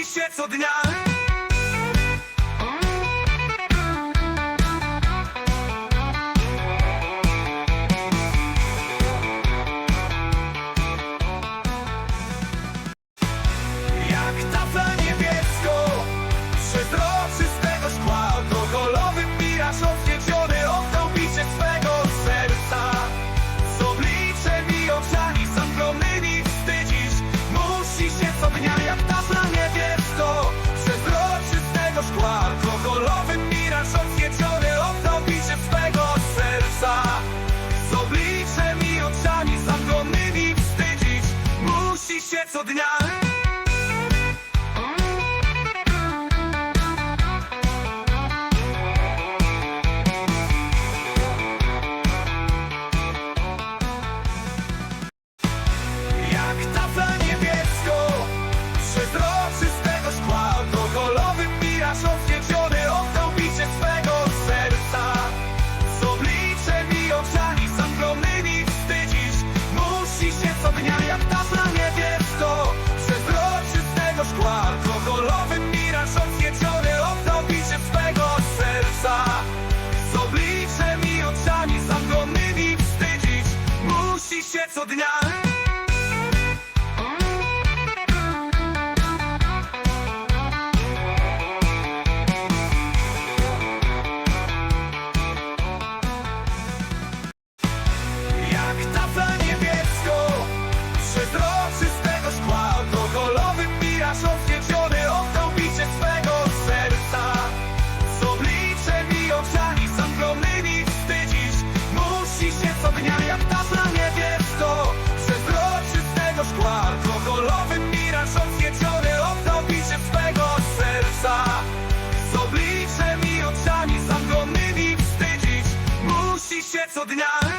Uczy się co dnia. szkła. Alkoholowy miraż odzwieczony odnowiczem swego serca. Z obliczem i oczami zakonnymi wstydzić Musi się co dnia. Alkoholowy miraż oświeciony Oddał bicie swego serca. Z i oczami zamglonymi Musi się co dnia co dnia